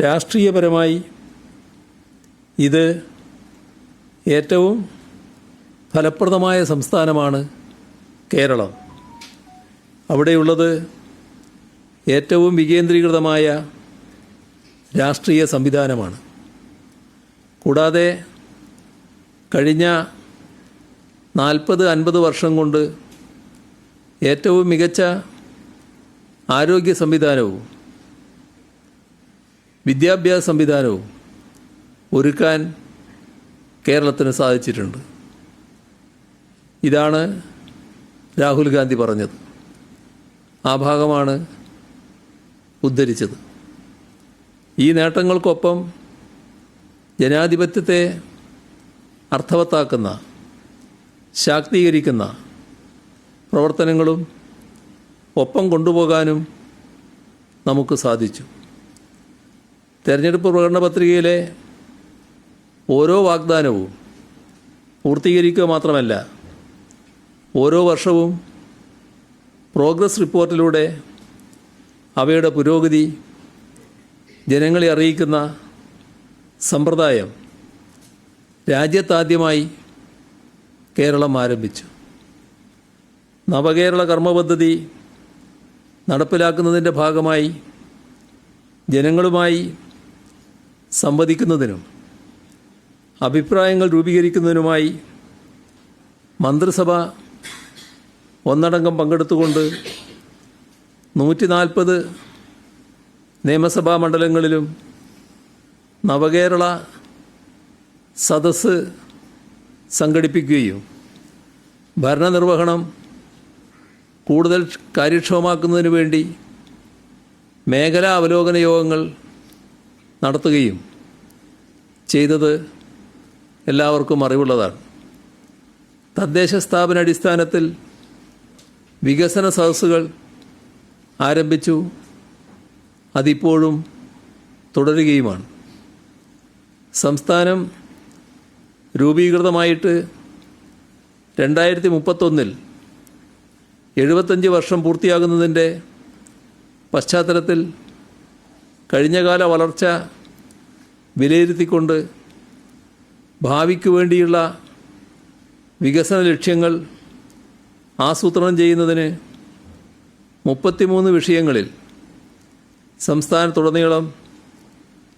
രാഷ്ട്രീയപരമായി ഇത് ഏറ്റവും ഫലപ്രദമായ സംസ്ഥാനമാണ് കേരളം. അവിടെയുള്ളത് ഏറ്റവും വികേന്ദ്രീകൃതമായ രാഷ്ട്രീയ സംവിധാനമാണ്. കൂടാതെ കഴിഞ്ഞ നാൽപ്പത് അൻപത് വർഷം കൊണ്ട് ഏറ്റവും മികച്ച ആരോഗ്യ സംവിധാനവും വിദ്യാഭ്യാസ സംവിധാനവും ഒരുക്കാൻ കേരളത്തിന് സാധിച്ചിട്ടുണ്ട്. ഇതാണ് രാഹുൽ ഗാന്ധി പറഞ്ഞത്. ആ ഭാഗമാണ് ഉദ്ധരിച്ചത്. ഈ നേട്ടങ്ങൾക്കൊപ്പം ജനാധിപത്യത്തെ അർത്ഥവത്താക്കുന്ന ശാക്തീകരിക്കുന്ന പ്രവർത്തനങ്ങളും ഒപ്പം കൊണ്ടുപോകാനും നമുക്ക് സാധിച്ചു. തെരഞ്ഞെടുപ്പ് പ്രകടന പത്രികയിലെ ഓരോ വാഗ്ദാനവും പൂർത്തീകരിക്കുക മാത്രമല്ല ഓരോ വർഷവും പ്രോഗ്രസ് റിപ്പോർട്ടിലൂടെ അവയുടെ പുരോഗതി ജനങ്ങളെ അറിയിക്കുന്ന സമ്പ്രദായം രാജ്യത്താദ്യമായി കേരളം ആരംഭിച്ചു. നവകേരള കർമ്മപദ്ധതി നടപ്പിലാക്കുന്നതിന്റെ ഭാഗമായി ജനങ്ങളുമായി സംവദിക്കുന്നതിനും അഭിപ്രായങ്ങൾ രൂപീകരിക്കുന്നതിനുമായി മന്ത്രിസഭ ഒന്നടങ്കം പങ്കെടുത്തുകൊണ്ട് നൂറ്റി നാൽപ്പത് നിയമസഭാ മണ്ഡലങ്ങളിലും നവകേരള സദസ്സ് സംഘടിപ്പിക്കുകയും ഭരണനിർവഹണം കൂടുതൽ കാര്യക്ഷമമാക്കുന്നതിന് വേണ്ടി മേഖലാ അവലോകന യോഗങ്ങൾ നടത്തുകയും ചെയ്തത് എല്ലാവർക്കും അറിവുള്ളതാണ്. തദ്ദേശ സ്ഥാപന അടിസ്ഥാനത്തിൽ വികസന സദസ്സുകൾ ആരംഭിച്ചു. അതിപ്പോഴും തുടരുകയുമാണ്. സംസ്ഥാനം രൂപീകൃതമായിട്ട് രണ്ടായിരത്തി മുപ്പത്തൊന്നിൽ എഴുപത്തഞ്ച് വർഷം പൂർത്തിയാകുന്നതിന്റെ പശ്ചാത്തലത്തിൽ കഴിഞ്ഞകാല വളർച്ച വിലയിരുത്തിക്കൊണ്ട് ഭാവിക്ക് വേണ്ടിയുള്ള വികസന ലക്ഷ്യങ്ങൾ ആസൂത്രണം ചെയ്യുന്നതിന് മുപ്പത്തിമൂന്ന് വിഷയങ്ങളിൽ സംസ്ഥാനത്തുടനീളം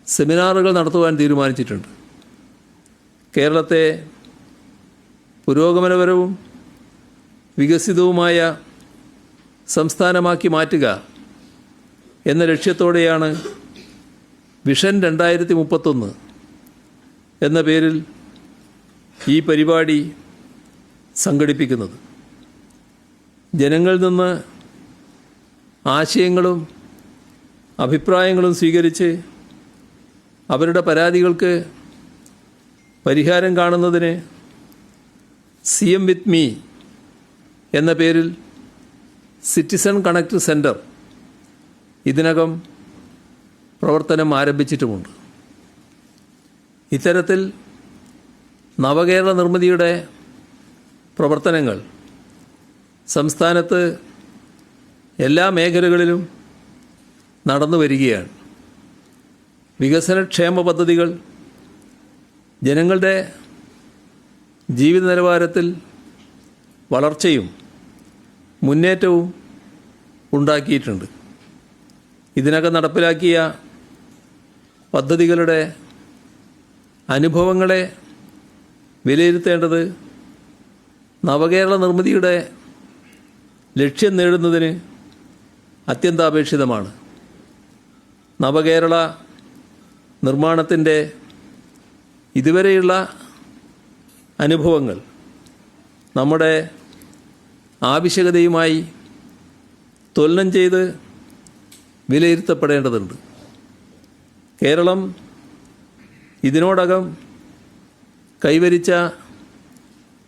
സെമിനാറുകൾ നടത്തുവാൻ തീരുമാനിച്ചിട്ടുണ്ട്. കേരളത്തെ പുരോഗമനപരവും വികസിതവുമായ സംസ്ഥാനമാക്കി മാറ്റുക എന്ന ലക്ഷ്യത്തോടെയാണ് വിഷൻ രണ്ടായിരത്തി മുപ്പത്തൊന്ന് എന്ന പേരിൽ ഈ പരിപാടി സംഘടിപ്പിക്കുന്നത്. ജനങ്ങളിൽ നിന്ന് ആശയങ്ങളും അഭിപ്രായങ്ങളും സ്വീകരിച്ച് അവരുടെ പരാതികൾക്ക് പരിഹാരം കാണുന്നതിന് സി എം വിത്ത് മീ എന്ന പേരിൽ സിറ്റിസൺ കണക്ട് സെന്റർ ഇതിനകം പ്രവർത്തനം ആരംഭിച്ചിട്ടുമുണ്ട്. ഇത്തരത്തിൽ നവകേരള നിർമ്മിതിയുടെ പ്രവർത്തനങ്ങൾ സംസ്ഥാനത്ത് എല്ലാ മേഖലകളിലും നടന്നു വരികയാണ്. വികസനക്ഷേമ പദ്ധതികൾ ജനങ്ങളുടെ ജീവിത നിലവാരത്തിൽ വളർച്ചയും മുന്നേറ്റവും ഉണ്ടാക്കിയിട്ടുണ്ട്. ഇതിനകം നടപ്പിലാക്കിയ പദ്ധതികളുടെ അനുഭവങ്ങളെ വിലയിരുത്തേണ്ടത് നവകേരള നിർമ്മിതിയുടെ ലക്ഷ്യം നേടുന്നതിന് അത്യന്താപേക്ഷിതമാണ്. നവകേരള നിർമ്മാണത്തിന്റെ ഇതുവരെയുള്ള അനുഭവങ്ങൾ നമ്മുടെ ആവശ്യകതയുമായി തുലനം ചെയ്ത് വിലയിരുത്തപ്പെടേണ്ടതുണ്ട്. കേരളം ഇതിനോടകം കൈവരിച്ച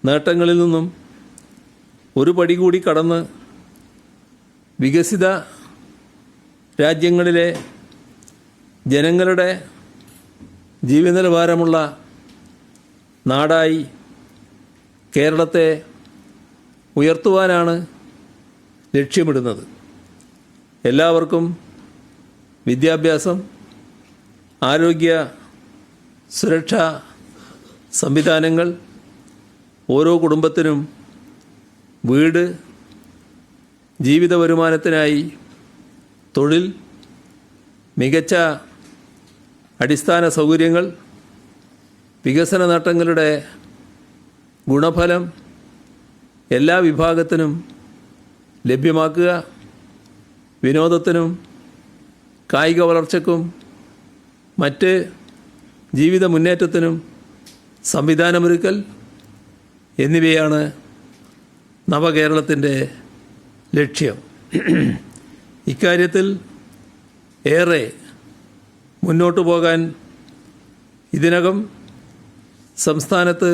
നേട്ടങ്ങളിൽ നിന്നും ഒരു പടി കൂടി കടന്ന് വികസിത രാജ്യങ്ങളിലെ ജനങ്ങളുടെ ജീവിത നിലവാരമുള്ള നാടായി കേരളത്തെ ഉയർത്തുവാനാണ് ലക്ഷ്യമിടുന്നത്. എല്ലാവർക്കും വിദ്യാഭ്യാസം ആരോഗ്യ സുരക്ഷാ സംവിധാനങ്ങൾ ഓരോ കുടുംബത്തിനും വീട് ജീവിത വരുമാനത്തിനായി തൊഴിൽ മികച്ച അടിസ്ഥാന സൗകര്യങ്ങൾ വികസന നേട്ടങ്ങളുടെ ഗുണഫലം എല്ലാ വിഭാഗത്തിനും ലഭ്യമാക്കുക. വിനോദത്തിനും കായിക വളർച്ചയ്ക്കും മറ്റ് ജീവിത മുന്നേറ്റത്തിനും സംവിധാനമൊരുക്കൽ എന്നിവയാണ് നവകേരളത്തിന്റെ ലക്ഷ്യം. ഇക്കാര്യത്തിൽ ഏറെ മുന്നോട്ടു പോകാൻ ഇതിനകം സംസ്ഥാനത്ത്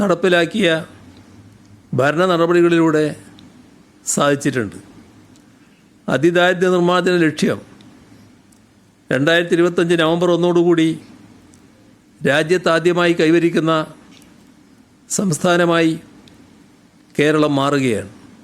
നടപ്പിലാക്കിയ ഭരണ നടപടികളിലൂടെ സാധിച്ചിട്ടുണ്ട്. അതിദാരിദ്ര്യ നിർമ്മാർജന ലക്ഷ്യം രണ്ടായിരത്തി ഇരുപത്തഞ്ച് നവംബർ ഒന്നോടുകൂടി രാജ്യത്താദ്യമായി കൈവരിക്കുന്ന സംസ്ഥാനമായി കേരളം മാറുകയാണ്.